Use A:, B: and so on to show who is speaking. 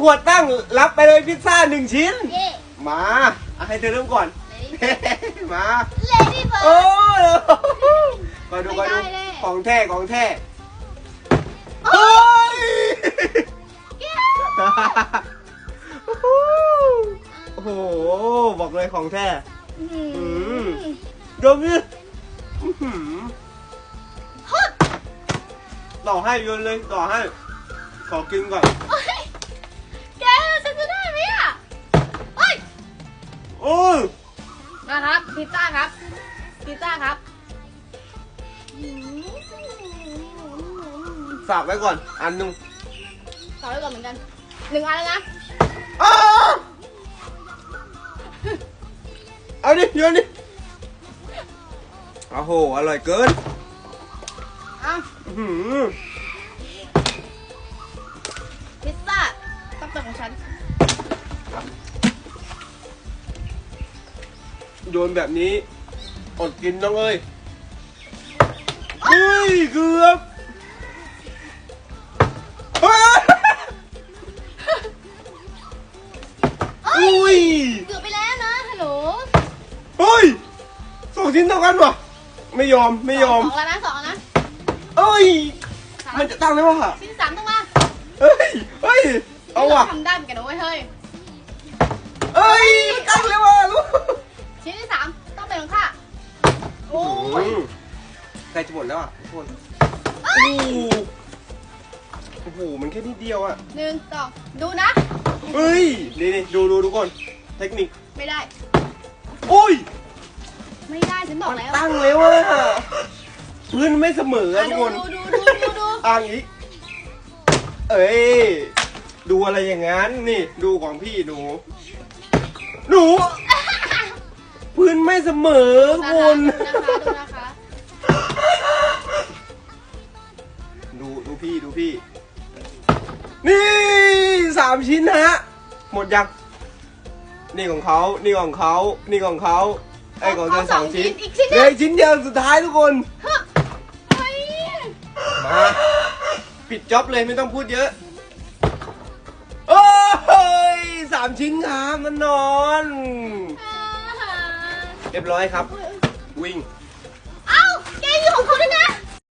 A: ขวดตั้งรับไปเลยพิซซ่าหนึ่งชิ้น
B: เย่
A: มาอะให้เธอเริ่มก่อน มา
B: เลดี้เฟิร์
A: โอ้
B: ส
A: มาดู
B: ไม่
A: มา
B: ได้
A: ดู
B: แน่
A: ของแท้ของแท้เฮ้ยโอ้โหบอกเลยของแท้ อืม ดมดิอื้อหือต่อให้โยนเลยต่อให้ ขอกินก่อน
B: นะครับพิซซ่าครับพิซซ่าครับ
A: ฝากไว้ก่อน อันหนึง
B: ต่อไว้ก่อนเหมือนกันหนึ่งอันแล้วนะ
A: อ้าเอาดิโยนดิโอ้โห อร่อยเกิน
B: เอ้า
A: อื้อหือ
B: พิซซ่าต้องเป็นของฉัน
A: โยนแบบนี้ อดกินน้องเอ้ยเฮ้ยเกือบเฮ้ยอุ้ย
B: เกือบไปแล้วนะฮัลโหล
A: เฮ้ยสองชิ้นเท่ากันวะไม่ยอมไม่ยอม
B: สองแล้วนะสองแล้วนะ
A: เอ้ย
B: สาม
A: มันจะตั้งได้ปะ
B: ชิ้นที่สามต้องมา
A: เฮ้ยเฮ้ยเอาว่ะ
B: ทำได้เหมือนกันนะเว้ยเฮ้ย
A: เอ้ยมันตั้งเลยว่ะลูก ล้จะหมดแล้วอะทุกคนโอ้โหโอ้โหมันแค่นิดเดียวอะ
B: หนึ่งสองดูนะ
A: เฮ้ยนี่นี่ดูดูทุกคนเทคนิค
B: ไม่ได้
A: โอ้ย
B: ไม่ได้ฉันบอก
A: มัน
B: แล้ว
A: ตั้งแล้วอะพื้นไม่เสมอ
B: อะ
A: อะทุก
B: ดู
A: คน
B: ดูดูดูดูดู
A: อ่างอีกเอ้ยดูอะไรอย่างนั้นนี่ดูของพี่หนูหนูพื้นไม่เสมอ
B: นะ
A: คุ
B: คะ
A: ณ
B: ดูนะคะดูนะคะ
A: พี่ดูพี่ นี่สามชิ้นฮะ หมดยัง นี่ของเขา นี่ของเขา นี่ของเขา ไอ้ของเธอสองชิ้น
B: อีกชิ้น
A: เห
B: ห
A: ลื
B: นึ
A: องอีกชิ้นเดียวสุดท้ายทุกคน
B: ฮึบเฮ้ย
A: มาปิดจ็อบเลยไม่ต้องพูดเยอะ โอ้ยสามชิ้นครับมันนอน
B: อ่า
A: เรียบร้อยครับ
B: เฮ้ย
A: วิ่ง